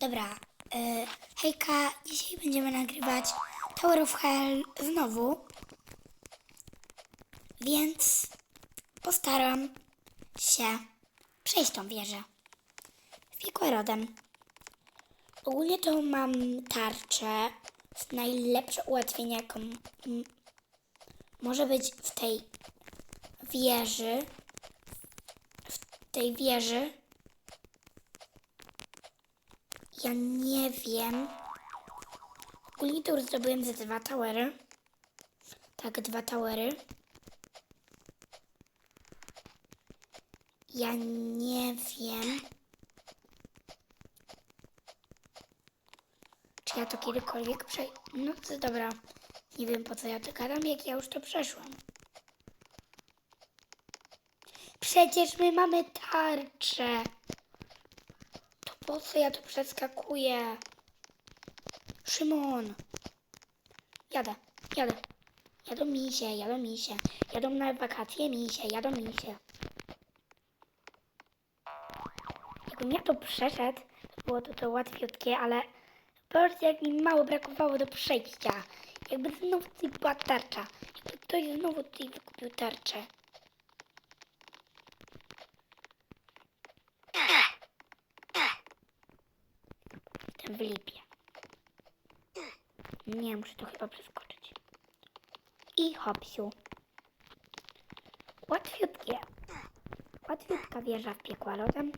Dobra, y, hejka, dzisiaj będziemy nagrywać Tower of Hell znowu, więc postaram się przejść tą wieżę. Wbiegła rodem. Ogólnie to mam tarczę, jest najlepsze ułatwienie, jaką może być w tej wieży, w tej wieży. Ja nie wiem. Ogólnie to już zdobyłem ze dwa towery. Tak, dwa towery. Ja nie wiem. Czy ja to kiedykolwiek przejdę? No to dobra. Nie wiem po co ja to gadam, jak ja już to przeszłam. Przecież my mamy tarczę. Po co ja tu przeskakuję? Szymon. Jadę, jadę. Jadą misie, jadą misie. Jadą na wakacje misie, jadą misie. Jakbym ja to przeszedł, to było to, to łatwiutkie, ale patrzcie jak mi mało brakowało do przejścia. Jakby znowu tutaj była tarcza. Jakby ktoś znowu tutaj wykupił tarczę. Jestem w lipie. Nie, muszę to chyba przeskoczyć. I hopsiu. Łatwiutkie. Łatwiutka wieża w piekła lodem.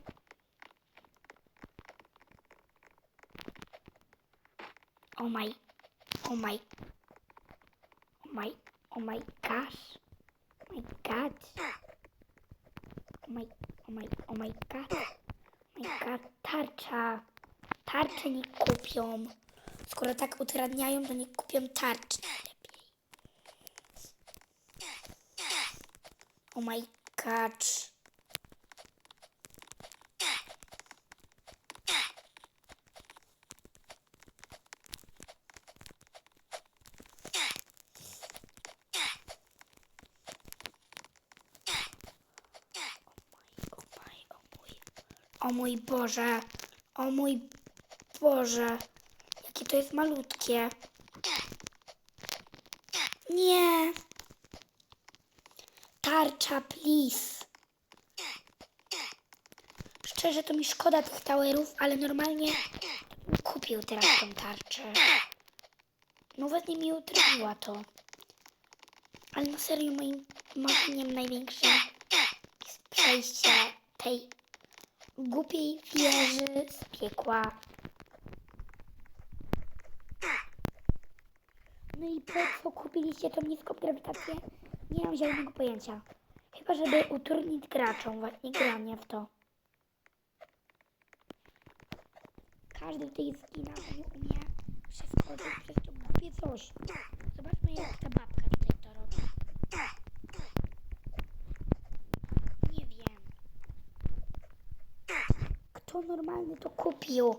Oh my, oh my, oh my, oh my gosh. Oh my god. Oh my, oh my, oh my god. Oh my god, tarcza. Tarcze nie kupią. Skoro tak utrudniają, to nie kupią tarczy lepiej. Oh my god. O mój Boże, o mój Boże, jakie to jest malutkie. Nie. Tarcza, please. Szczerze to mi szkoda tych towerów, ale normalnie kupił teraz tą tarczę. Nawet nie mi utraciła to. Ale na serio moim marzeniem największym jest przejście tej głupiej wieży z piekła. No i po co kupiliście tą niską grawitację? Nie mam zielonego pojęcia. Chyba, żeby utrudnić graczom właśnie granie w to. Każdy tutaj zgina, bo nie umie przeskoczyć przez to głupie coś. Zobaczmy, jak ta babka tutaj to robi. Nie wiem. Kto normalny to kupił?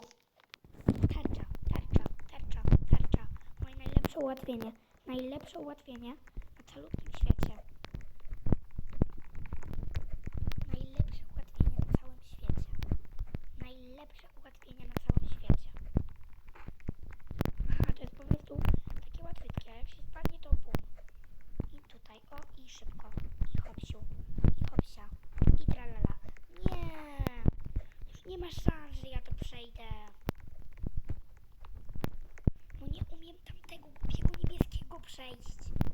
Tarcza, tarcza, tarcza, tarcza. Moje najlepsze ułatwienie. Najlepsze ułatwienie na całym świecie. Najlepsze ułatwienie na całym świecie. Najlepsze ułatwienie na całym świecie. Aha, to jest po prostu takie łatwiutkie. Jak się spadnie, to bum. I tutaj, o, i szybko. I hopsiu. I hopsia. I tralala. Nie! Już nie ma szans, że ja to przejdę. No nie tamtego głupiego niebieskiego przejść.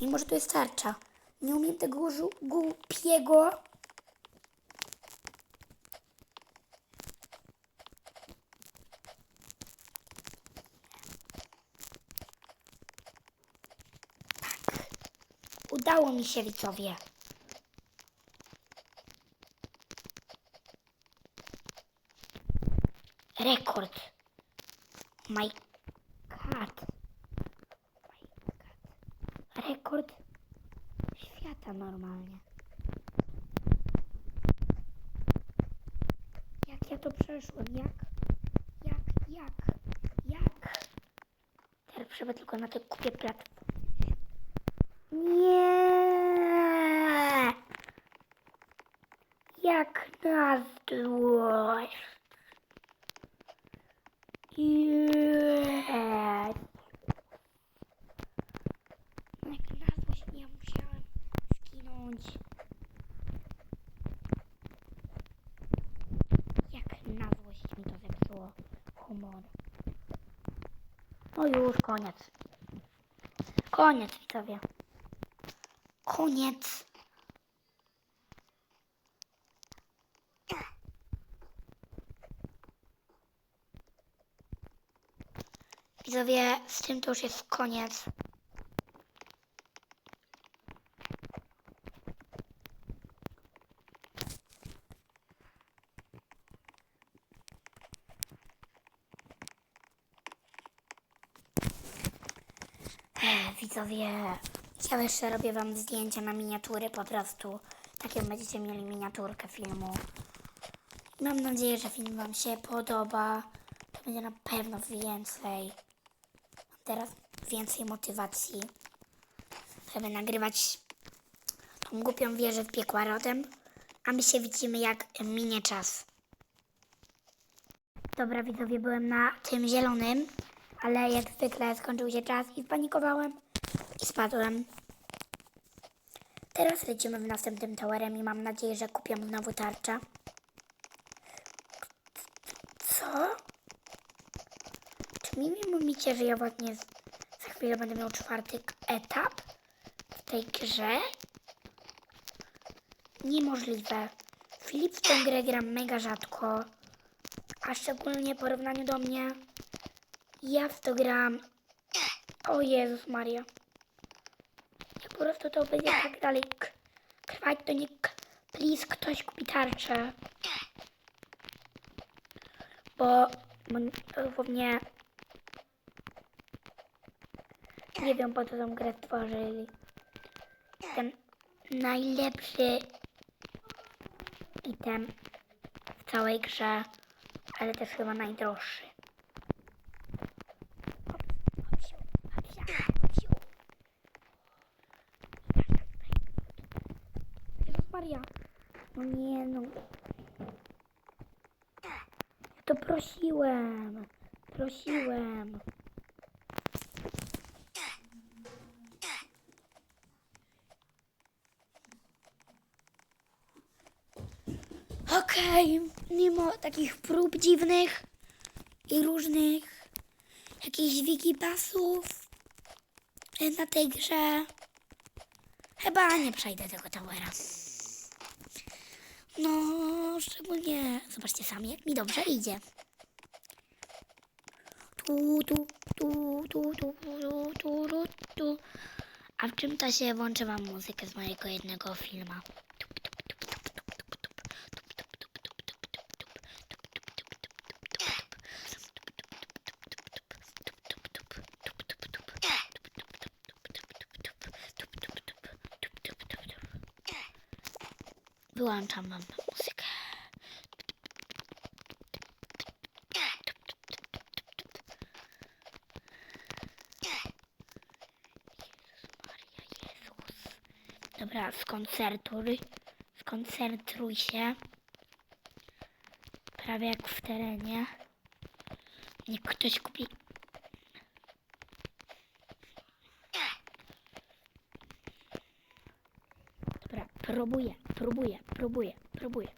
Mimo, może to jest tarcza. Nie umiem tego głupiego tak. Udało mi się, widzowie. Rekord. My God. Rekord świata normalnie. Jak ja to przeszłem? Jak? Jak? Jak? Jak? Teraz trzeba tylko na to kupię platformę. Nie! Jak nas złość? Yes. Jak na złość nie musiałem skinąć. Jak na złość mi to zepsuło humor. No już, koniec. Koniec, widzowie. Koniec. Widzowie, z tym to już jest koniec. Widzowie, ja jeszcze robię wam zdjęcia na miniatury po prostu. Takie będziecie mieli miniaturkę filmu. Mam nadzieję, że film wam się podoba. To będzie na pewno więcej. Teraz więcej motywacji, żeby nagrywać tą głupią wieżę w piekła rodem. A my się widzimy jak minie czas. Dobra widzowie, byłem na tym zielonym, ale jak zwykle skończył się czas i spanikowałem i spadłem. Teraz lecimy w następnym towerem i mam nadzieję, że kupię znowu tarczę. Co? Czy mi mówicie, że ja właśnie z- za chwilę będę miał czwarty etap w tej grze? Niemożliwe. Filip w tę grę gra mega rzadko, a szczególnie w porównaniu do mnie. Ja w to gram. O Jezus Maria. Po prostu to będzie tak dalej k- trwać, to nie. Please, ktoś kupi tarczę. Bo, dosłownie nie wiem po co tą grę stworzyli. Ten najlepszy item w całej grze, ale też chyba najdroższy. Hopsiu, hopsia, hopsiu. Jezus Maria. No nie no. Ja to prosiłem. Prosiłem. Okej, mimo takich prób dziwnych i różnych jakichś wikipasów e, na tej grze, chyba nie przejdę tego towera. No, szczególnie, zobaczcie sami, jak mi dobrze idzie. Tu, tu, tu, tu, tu, tu, tu, tu, tu. A w czym to się włączy wam muzykę z mojego jednego filmu? Wyłączam wam muzykę. Dobra, skoncentruj. Skoncentruj się. Prawie jak w terenie. Niech ktoś kupi. Dobra, próbuję, próbuję, próbuję, próbuję.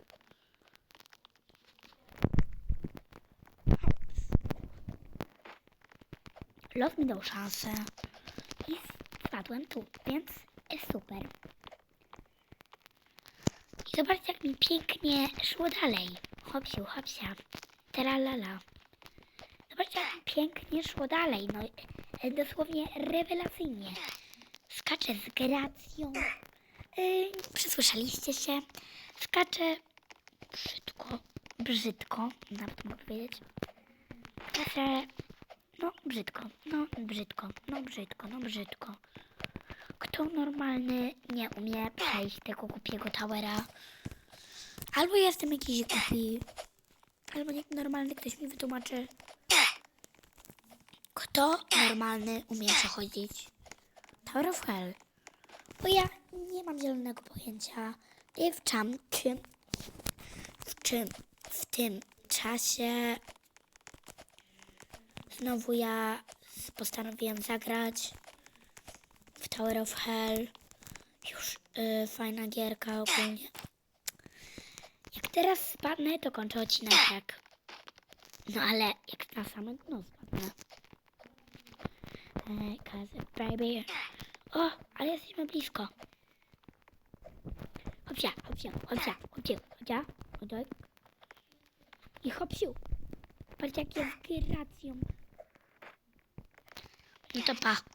Los mi dał szansę i spadłem tu, więc jest super. I zobaczcie, jak mi pięknie szło dalej. Hopsiu, hopsia, teralala. Zobaczcie, jak mi pięknie szło dalej. No, e, dosłownie rewelacyjnie. Skaczę z gracją. Yy, się. Skaczę brzydko, brzydko, nawet mogę powiedzieć. Skaczę, no brzydko, no brzydko, no brzydko, no brzydko. Kto normalny nie umie przejść tego głupiego towera? Albo jestem jakiś głupi, albo normalny ktoś mi wytłumaczy. Kto normalny umie przechodzić Tower of Hell? Bo ja nie mam zielonego pojęcia. I w czym, czym, w czym, w tym czasie znowu ja postanowiłem zagrać w Tower of Hell. Już y, fajna gierka ogólnie. Jak teraz spadnę, to kończę odcinek. No ale jak na same dno spadnę. Hey, cause baby. O, ale jesteśmy blisko. Hopsia, hopsia, hopsia, hopsia, hopsia, hopsia. I hopsiu. Patrz jak jest gracją. No to pa.